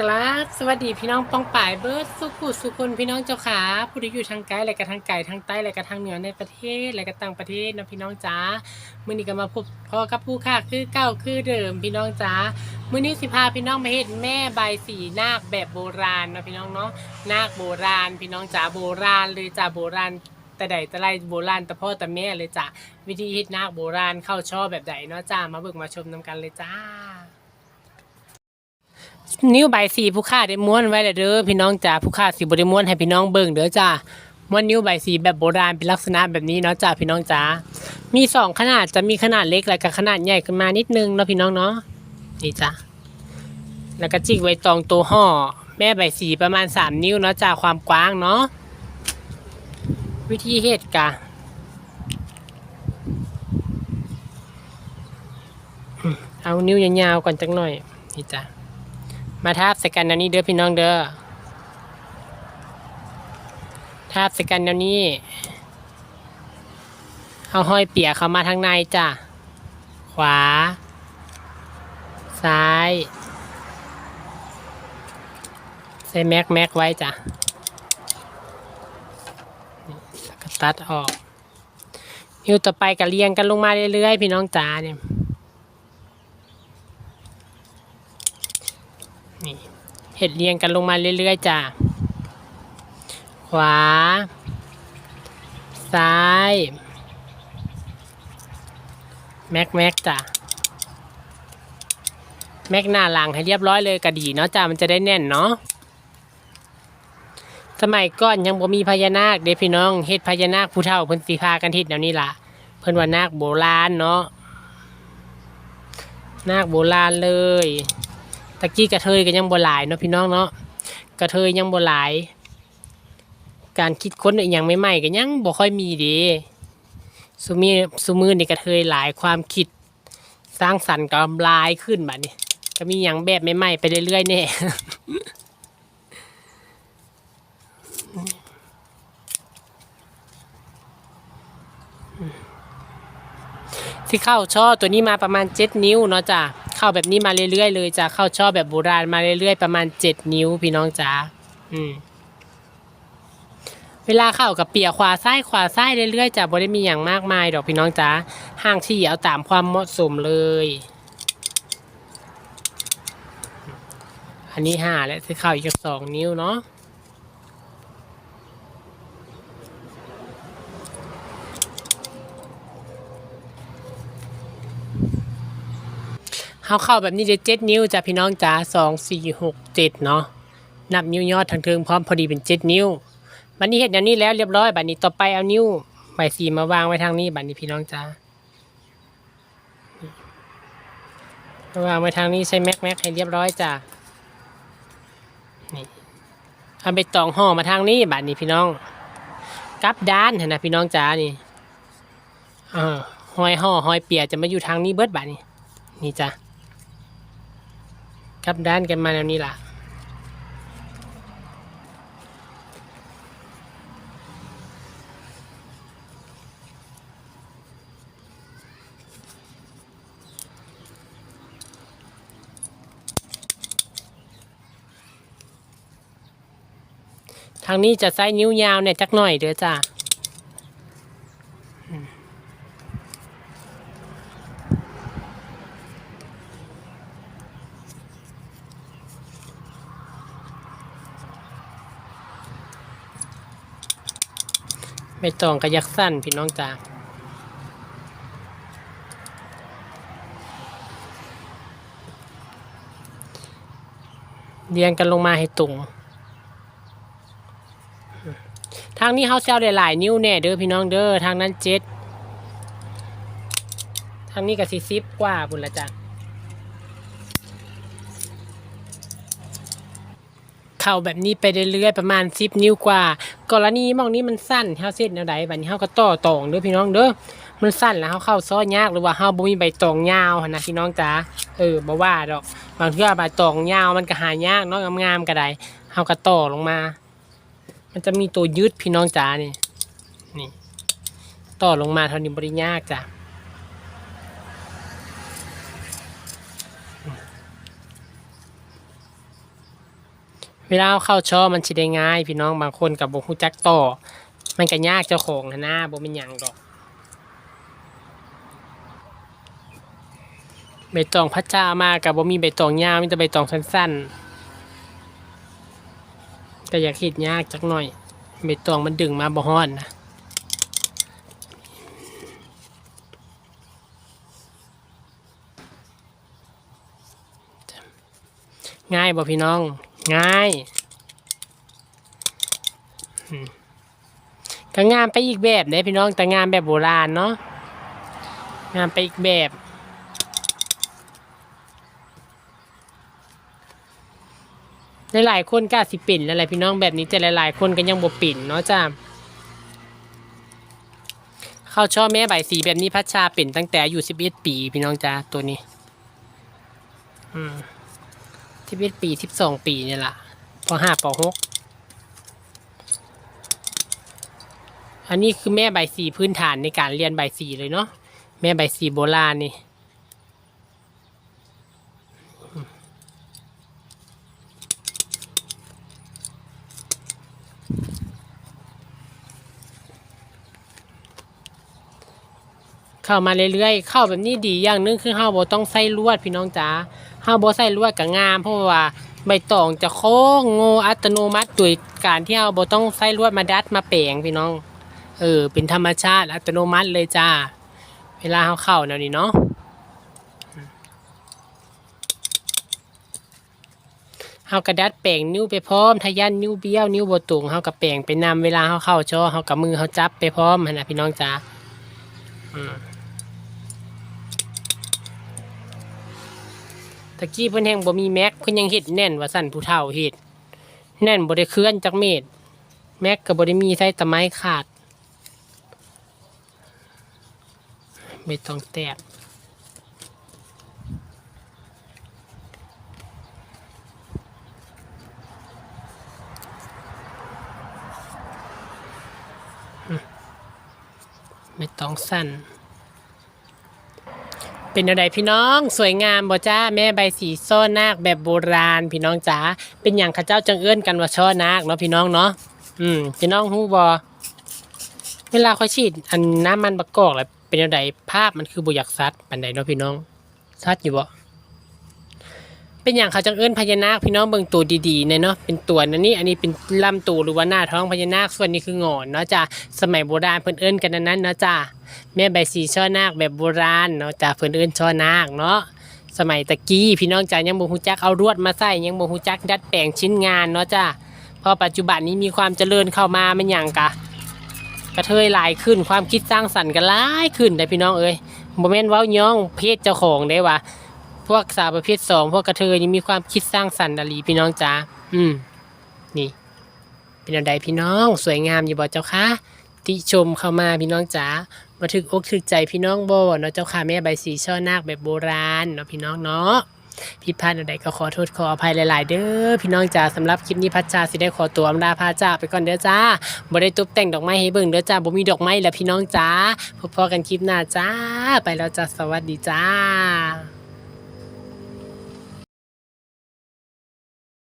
กราบสวัสดีพี่น้องปองป่ายเบิร์ดสุขุสุคนพี่น้องเจ้าขาผู้ที่อยู่ทางไกลและก็ทางไกลทางใต้และก็ทางเหนือในประเทศและก็ต่างประเทศนะพี่น้องจ้ามื้อนี้ก็มาพบพ่อกับผู้ค่าคือเก้าคือเดิมพี่น้องจ้ามื้อนี้สิพาพี่น้องมาเห็นแม่ใบสีนาคแบบโบราณนะพี่น้องเนาะนาคโบราณ พี่น้องจ้าโบราณเลยจ้าโบราณแต่ใดแต่ไรโบราณแต่พ่อแต่แม่เลยจ้ะวิธีเฮ็ดนาคโบราณเข้าชอบแบบใดเนาะจ้ามาเบิกมาชมนำกันเลยจ้า นิ้วใบสีผู้ค่าได้ม้วนไว้แล้วเด้อพี่น้องจ๋าผู้ค่าสีบได้ม้วนให้พี่น้องเบิ่งเด้อจ้าม้วนนิ้วใบสีแบบโบราณเป็นลักษณะแบบนี้เนาะจ้าพี่น้องจ๋ามีสองขนาดจะมีขนาดเล็กและก็ขนาดใหญ่ขึ้นมานิดนึงเนาะพี่น้องเนาะนี่จ้าแล้วก็จิกไว้ตรงตัวห่อแม่ใบสีประมาณ3นิ้วเนาะจ้าความกว้างเนาะวิธีเฮ็ดกะเอานิ้วยาวๆก่อนจักหน่อยนี่จ้า มาทาบสกันแนวนี้เด้อพี่น้องเด้อทาบสกันแนวนี้ เอาห้อยเปียกเข้ามาทางในจ้ะ ขวา ซ้ายใส่แม็กแม็กไว้จ้ะก็ตัดออกนิ้วต่อไปก็เรียงกันลงมาเรื่อยๆ พี่น้องจ๋าเนี่ย นี่เห็ดเรียงกันลงมาเรื่อยๆจ้ะขวา ซ้าย แม็กแม็กจ้ะแม็กหน้าหลังให้เรียบร้อยเลยกระดีเนาะจ้ะมันจะได้แน่นเนาะสมัยก่อนยังบ่มีพญานาคเด้พี่น้องเฮ็ดพญานาคผู้เฒ่าเพิ่นสีพากันเฮ็ดแนวนี้ล่ะ เพิ่นว่านาคโบราณเนาะนาคโบราณเลย ตะกี้กระเทยก็ยังบ่หลายเนาะพี่น้องเนาะกระเทยยังบ่หลาย การคิดค้นอหย่างใหม่ๆก็ยังบ่ค่อยมีดีสุมีสุมือนี่กระเทยหลายความคิด สร้างสรรค์ก็หลายขึ้นบัดนี้ ก็มีอย่างแบบใหม่ๆไปเรื่อยๆแน่ที่เข้าช่อตัวนี้มาประมาณ7นิ้วเนาะจ้ะ เข้าแบบนี้มาเรื่อยๆเลยจะเข้าช่อแบบโบราณมาเรื่อยๆประมาณ7นิ้วพี่น้องจ๋าอืมเวลาเข้ากับเปียขวาซ้ายขวาซ้ายเรื่อยๆจะบ่ได้มีอย่างมากมายดอกพี่น้องจ๋าห่างที่เอาตามความเหมาะสมเลย อันนี้ห้าและที่เข้าอีกสองนิ้วเนาะ เขาเข้าแบบนี้จะเจ็ดนิ้วจ้ะพี่น้องจ๋าสองสี่หกเจ็ดเนาะนับนิ้วยอดทางเทิงพร้อมพอดีเป็นเจ็ดนิ้วบัดนี้เห็นอย่างนี้แล้วเรียบร้อยบัดนี้ต่อไปเอานิ้วใบสีมาวางไว้ทางนี้บัดนี้พี่น้องจ๋าวางไว้ทางนี้ใช้แม็กแม็กให้เรียบร้อยจ้ะนี่เอาไปตองห่อมาทางนี้บัดนี้พี่น้องกับด้านเห็นนะพี่น้องจ๋านี่เออหอยห่อหอยเปียจะมาอยู่ทางนี้เบิดบัดนี้นี่จ้ะ กลับด้านกันมาแนวนี้ล่ะ ทางนี้จะใช้นิ้วยาวเนี่ยจักหน่อยเด้อจ้า ไม่ต้องกระยักสั้นพี่น้องจ้าเรียงกันลงมาให้ตรงทางนี้เขาเซลได้หลายนิ้วแน่เด้อพี่น้องเด้อทางนั้นเจ็ดทางนี้ก็สี่สิบกว่าบุญละจ้ะ เข่าแบบนี้ไปเรื่อยๆประมาณสิบนิ้วกว่า กรณีมองนี้มันสั้นเฮาเส้นแนวใดบัดนี้เฮาก็ต่อตองเด้อพี่น้องเด้อมันสั้นแล้วเฮาเข้าซ้อยากหรือว่าเฮาบ่มีใบตองยาวหั่นนะพี่น้องจ๋าเออบ่ว่าดอกบางเทื่อใบตองยาวมันก็หายากเนาะงามๆก็ได้เฮาก็ต่อลงมา มันจะมีตัวยืดพี่น้องจ๋านี่นี่ ต่อลงมาเท่านี้บริยากจ้ะ เวลาเอาเข้าช่อมันสิได้ง่าย พี่น้องบางคนกับบ่ฮู้จักต่อ มันก็ยากเจ้าของหั้นะบ่เป็นยังดอกใบตองพัชชามากับบ่มีใบตองยาวมีแต่ใบตองสั้นๆก็อยากเฮ็ดยากจักหน่อยใบตองมันดึงมาบ่ฮ้อนนะง่ายบ่พี่น้อง ง่ายก็งามไปอีกแบบเด้พี่น้องแต่งามแบบโบราณเนาะงามไปอีกแบบหลายๆคนก็อาจสิปิ่นแล้วแหละพี่น้องแบบนี้แต่หลายๆคนก็ยังบ่ปิ่นเนาะจ้าเข้าชอบแม่ใบสีแบบนี้พัชชาปิ่นตั้งแต่อายุ11ปี พี่น้องจ้าตัวนี้ อืม 11ปี12ปีเนี่ยล่ะปห้าปหกอันนี้คือแม่ใบสีพื้นฐานในการเรียนใบสีเลยเนาะแม่ใบสีโบราณนี่เข้ามาเรื่อยๆ เข้าแบบนี้ดีอย่างนึงคือเฮาบ่ต้องใส่ลวดพี่น้องจ๋า เฮาบ่ใส่ลวดก็งาม เพราะว่าใบตองจะโค้งโงอัตโนมัติโดยการที่เฮาบ่ต้องใส่ลวดมาดัดมาแปลงพี่น้อง เออ เป็นธรรมชาติอัตโนมัติเลยจ้า เวลาเฮาเข้าแนวนี้เนาะเฮากระดัดแปลงนิ้วไปพร้อมทะยันนิ้วเบี้ยวนิ้วบตรงเฮาก็แปลงไปนำเวลาเฮาเข้าช่อเฮากับมือเฮาจับไปพร้อมนะพี่น้องจ๋าอืม ตะกี้เพิ่นแห่งบ่มีแม็กเพิ่นยังเฮ็ดแน่นว่าสั่นผู้เฒ่าเฮ็ดแน่นบ่ได้เคลื่อนจักเม็ดแม็กก็บ่ได้มีใส่ตะไม้ขาดไม่ต้องแตกอืมไม่ต้องสั้น เป็นอะไรพี่น้องสวยงามบ่จ้าแม่ใบสีซ้อนาคแบบโบราณ พี่น้องจ๋าเป็นอย่างข้าเจ้าจังเอื้อนกันว่าช่อนาคเนาะพี่น้องเนาะอืมพี่น้องฮู้บ่เวลาเขาฉีดอันน้ำมันประกอบแล้วเป็นอะไรภาพมันคือบุยักซัดปันใดเนาะพี่น้องซัดอยู่บ่ เป็นอย่างเขาจังเอื้นพญานาคพี่น้องเบิ่งตัวดีๆเนี่ยเนาะเป็นตัวนั่นนี่อันนี้เป็นลำตัวหรือว่าหน้าท้องพญานาคส่วนนี้คืองอนเนาะจ้าสมัยโบราณเพิ่นเอื้นกันนั้นเนาะจ้าแม่ใบสีช่อนาคแบบโบราณเนาะจาเพิ่นเอิ้นช่อนาคเนาะสมัยตะกี้พี่น้องจ๋ายังบ่ฮู้จักเอารวดมาใส่ยังบ่ฮู้จักดัดแปลงชิ้นงานเนาะจ้าพอปัจจุบันนี้มีความเจริญเข้ามามันหยังกะกระเทยหลายขึ้นความคิดสร้างสรรค์ก็หลายขึ้นได้พี่น้องเอ้ยบ่แม่นเว้าย่องเพศเจ้าของได้ว่า พวกสาวประเภทสองพวกกระเทยนี่มีความคิดสร้างสรรค์ดลีพี่น้องจ๋าอืม นี่ เป็นอันใดพี่น้อง สวยงามอยู่บ่เจ้าคะติชมเข้ามาพี่น้องจ๋ามาถึกอกถึกใจพี่น้องโบเนาะเจ้าค่ะแม่ใบสีช่อนาคแบบโบราณเนาะพี่น้องเนาะผิดพลาดอะไรก็ขอโทษขออภัยหลาย ๆ เด้อพี่น้องจ๋าสำหรับคลิปนี้พัชชาสิได้ขอตัวอำลาพาจ้าไปก่อนเด้อจ้าบ่ได้ตบแต่งดอกไม้ให้เบิ่งเด้อจ้าบ่มีดอกไม้แล้วพี่น้องจ๋าพบพอกันคลิปหน้าจ้า ไปแล้วจ้าสวัสดีจ้า